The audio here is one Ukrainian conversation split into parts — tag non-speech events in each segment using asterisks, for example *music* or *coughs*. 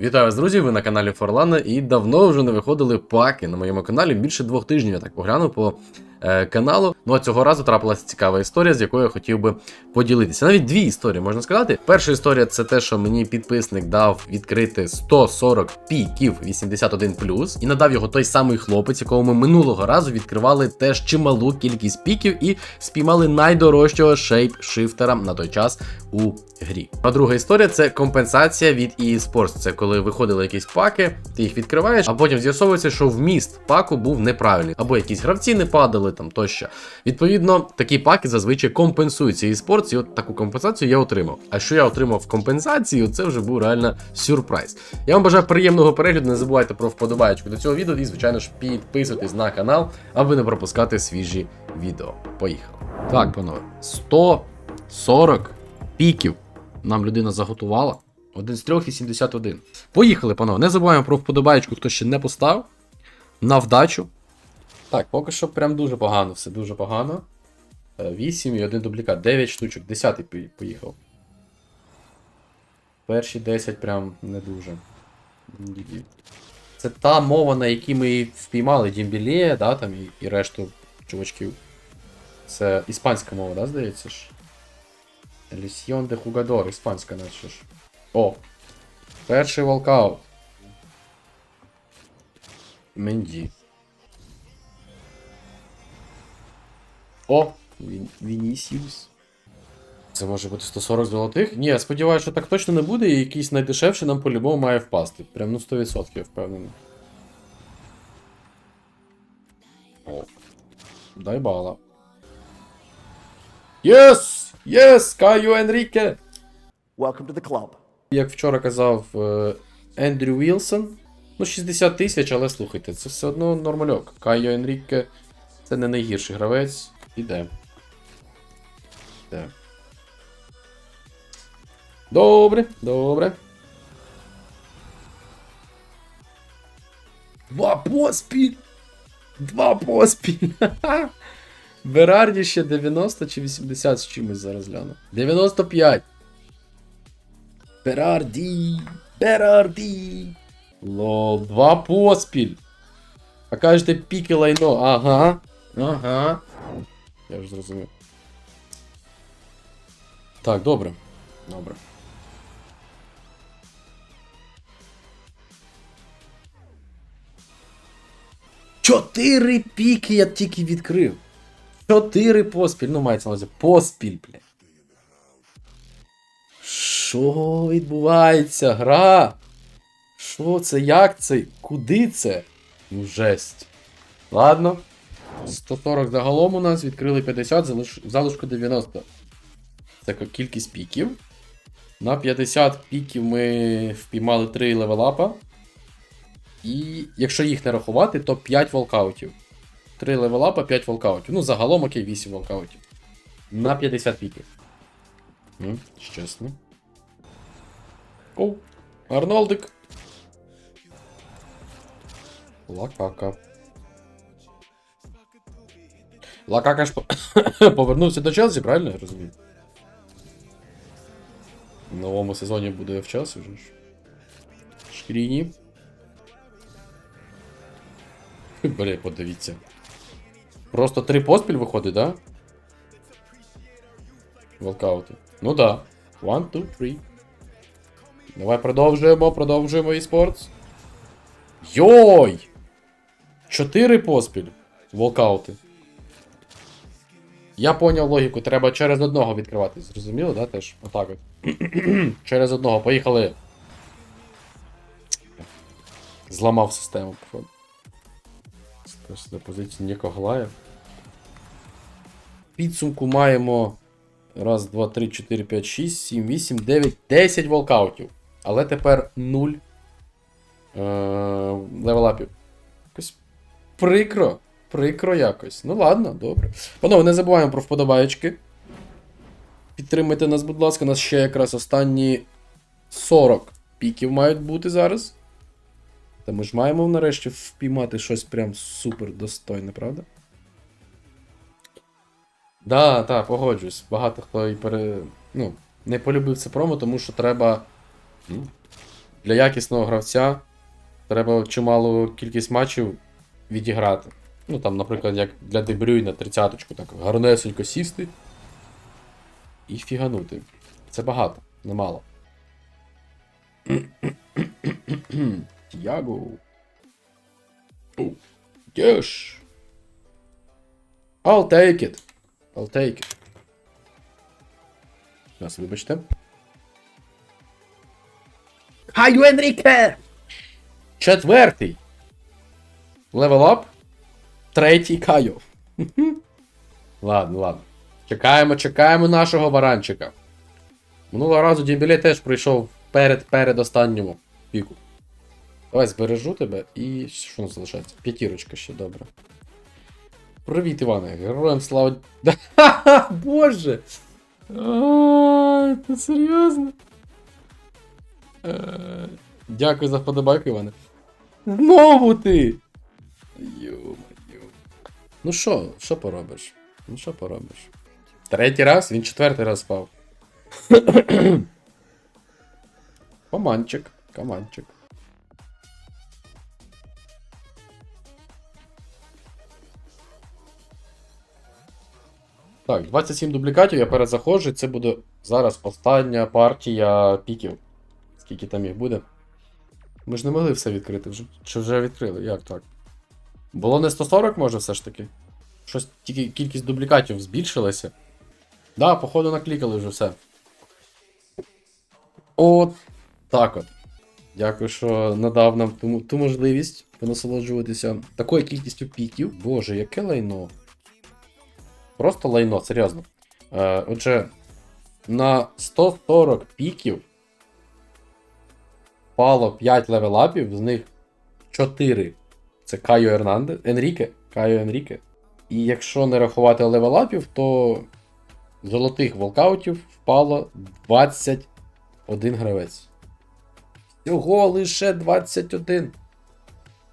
Вітаю вас, друзі! Ви на каналі Форлана і давно вже не виходили паки на моєму каналі. Більше двох тижнів я так поглянув по е, каналу. Ну а цього разу трапилася цікава історія, з якою я хотів би поділитися. Навіть дві історії можна сказати. Перша історія це те, що мені підписник дав відкрити 140 піків 81 і надав його той самий хлопець, якого ми минулого разу відкривали теж чималу кількість піків і спіймали найдорожчого шейп-шифтера на той час у грі. А друга історія це компенсація від EA Sports. Це коли виходили якісь паки, ти їх відкриваєш, а потім з'ясовується, що вміст паку був неправильний, або якісь гравці не падали там тощо. Відповідно, такі паки зазвичай компенсуються EA Sports, і от таку компенсацію я отримав. А що я отримав в компенсацію, це вже був реально сюрприз. Я вам бажаю приємного перегляду. Не забувайте про вподобайку до цього відео і, звичайно ж, підписуйтесь на канал, аби не пропускати свіжі відео. Поїхали. Так, панове, 140 піків нам людина заготувала. Один з трьох і 71. Поїхали, панове. Не забуваємо про вподобаєчку, хто ще не поставив. На вдачу. Так, поки що прям дуже погано, все дуже погано. 8 і один дублікат. 9 штучок. 10 поїхав. Перші 10 прям не дуже. Це та мова, на якій ми впіймали Дімбілє, да, там і, і решту чувачків. Це іспанська мова, да, здається ж? Лісьйон де Хугадор, іспанська наче ж. О! Перший волкаут. Менді. О! Він... Вінісіус. Це може бути 140 золотих? Ні, я сподіваюся, що так точно не буде, і якийсь найдешевший нам по-любому має впасти. Прям ну 100% я впевнений. О. Дай бала. Єс! Єс! Кайо Енріке! Welcome to the club. Як вчора казав е, Ендрю Вілсон, ну 60 тисяч, але слухайте, це все одно нормальок. Кайо Енріке це не найгірший гравець. Іде. Іде. Добре, добре. Два поспіль! Два поспіль! *laughs* Берарді ще 90 чи 80 з чимось зараз гляну. 95. Берарді! Берарді! Лол, два поспіль. А кажете піки лайно. Ага. Ага. Я ж зрозумів. Так, добре. Добре. Чотири піки я тільки відкрив. Чотири поспіль. Ну, мається на увазі. Поспіль, блядь. Що відбувається? Гра? Що це? Як це? Куди це? Ну, жесть. Ладно. 140 загалом у нас, відкрили 50, залиш... залишку 90. Це кількість піків. На 50 піків ми впіймали 3 левелапа. І якщо їх не рахувати, то 5 волкаутів. 3 левелапа, 5 волкаутів. Ну, загалом окей, 8 волкаутів. На 50 піків. Ну, чесно. О, Арнолдик. Лакака. Лакака ж *coughs* повернувся до Челсі, правильно я розумію? В новому сезоні буде в вже ж. Шкріні. Бля, подивіться. Просто три поспіль виходить, да? Волкаути. Ну да. One, two, three. Давай продовжуємо, продовжуємо eSports. Йой! Чотири поспіль. Волкаути. Я поняв логіку, треба через одного відкривати. Зрозуміло, да, теж? Отак от. *clears throat* через одного, поїхали. Зламав систему, походу. Просто до позиції нікого лає. Підсумку маємо. Раз, два, три, чотири, п'ять, шість, сім, вісім, дев'ять, десять волкаутів. Але тепер нуль е- левелапів. Якось прикро. Прикро якось. Ну ладно, добре. Панове, не забуваємо про вподобаєчки. Підтримайте нас, будь ласка, у нас ще якраз останні 40 піків мають бути зараз. Та ми ж маємо нарешті впіймати щось прям супер достойне, правда? Да, так, погоджуюсь. Багато хто і пере... ну, не полюбив це промо, тому що треба. Ну, для якісного гравця треба чималу кількість матчів відіграти. Ну там, наприклад, як для Дебрюйна 30-ку, так гарнесенько сісти і фіганути. Це багато, немало. Тіаго. Yes. I'll take it. I'll take it. Зараз, вибачте. Каю Енріке! Четвертий. Левел ап. Третій Кайо. *laughs* ладно, ладно. Чекаємо, чекаємо нашого баранчика. Минулого разу Дімбіле теж прийшов перед перед останньому піку. Давай збережу тебе і що нас залишається? П'ятірочка ще добре. Привіт, Іване, героям слава. Ха-ха, *laughs* Боже! Ти серйозно? Е, Дякую за вподобайку, Іване. Знову ти! Йо-моє. Ну що, що поробиш? Ну що поробиш? Третій раз? Він четвертий раз спав. *coughs* Команчик, команчик. Так, 27 дублікатів, я перезаходжу, це буде зараз остання партія піків. Скільки там їх буде? Ми ж не могли все відкрити, вже, чи вже відкрили? Як так? Було не 140, може, все ж таки? Щось тільки кількість дублікатів збільшилася. Да, походу наклікали вже все. От так от. Дякую, що надав нам ту, ту можливість понасолоджуватися такою кількістю піків. Боже, яке лайно. Просто лайно, серйозно. Е, отже, на 140 піків впало 5 левелапів, з них 4 це Кайо Ернанде, Енріке, Кайо Енріке. І якщо не рахувати левелапів, то золотих волкаутів впало 21 гравець. Всього лише 21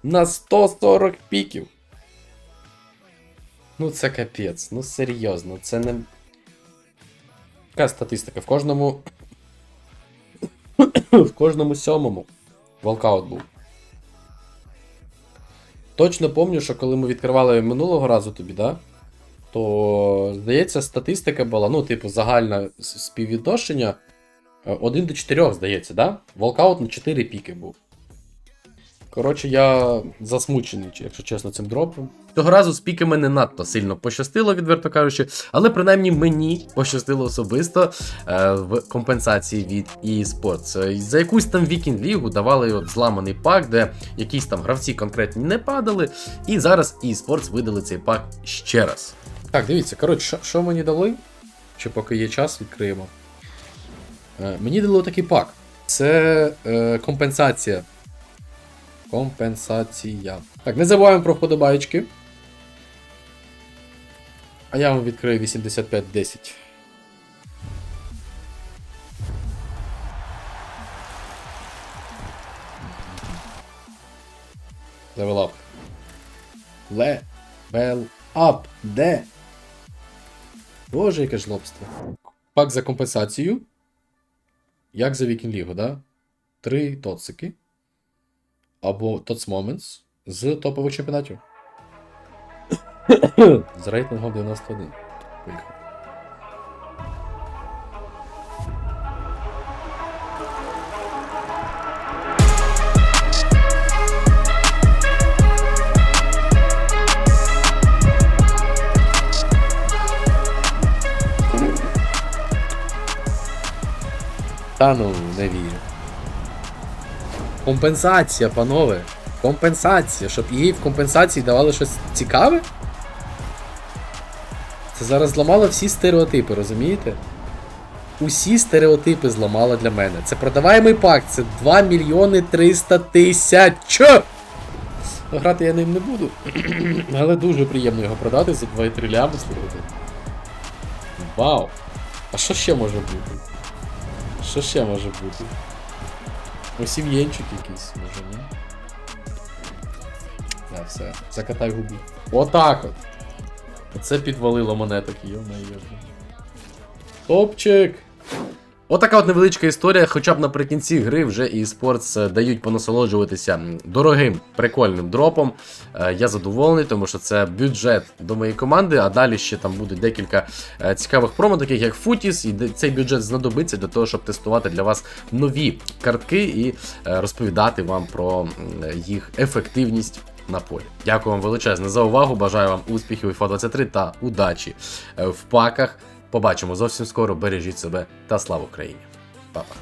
на 140 піків. Ну, це капець, ну серйозно, це не. Яка статистика? В кожному. *coughs* в кожному сьомому волкаут був. Точно пам'ятаю, що коли ми відкривали минулого разу тобі, да? То, здається, статистика була, ну, типу, загальне співвідношення 1 до 4, здається, да? Волкаут на 4 піки був. Коротше, я засмучений, якщо чесно, цим дропом. Того разу з піками не надто сильно пощастило, відверто кажучи, але принаймні мені пощастило особисто е, в компенсації від eSports. За якусь там вікінг лігу давали зламаний пак, де якісь там гравці конкретні не падали. І зараз eSports видали цей пак ще раз. Так, дивіться, коротше, що, що мені дали? Чи поки є час, відкриємо. Е, мені дали такий пак. Це е, компенсація. Компенсація. Так, не забуваємо про вподобаєчки. А я вам відкрию 8510. Левел ап. Левел ап. Де? Боже, яке жлобство. Пак за компенсацію. Як за Вікінг Лігу, да? Три тоцики. Або Tots Moments з топових чемпіонатів. *coughs* з рейтингом 91. Поїхав. Та ну, не вірю. Компенсація, панове. Компенсація. Щоб їй в компенсації давали щось цікаве? Це зараз зламало всі стереотипи, розумієте? Усі стереотипи зламало для мене. Це продаваємий пак, це 2 мільйони 300 тисяч. Ну, Грати я ним не буду. *clears throat* Але дуже приємно його продати за 2,3 лями, слухайте. Вау! А що ще може бути? Що ще може бути? Осім'єнчик якийсь, може, ні? Да, все, закатай губи. Отак от. Оце підвалило монеток, йо-моє. Топчик! Отака от невеличка історія, хоча б наприкінці гри вже і спортс дають понасолоджуватися дорогим прикольним дропом. Е, Я задоволений, тому що це бюджет до моєї команди, а далі ще там будуть декілька е, цікавих промо, таких як Футіс, і цей бюджет знадобиться для того, щоб тестувати для вас нові картки і е, розповідати вам про їх ефективність. На полі. Дякую вам величезне за увагу. Бажаю вам успіхів у FIFA 23 та удачі е, в паках. Побачимо зовсім скоро. Бережіть себе та слава Україні. Па-па.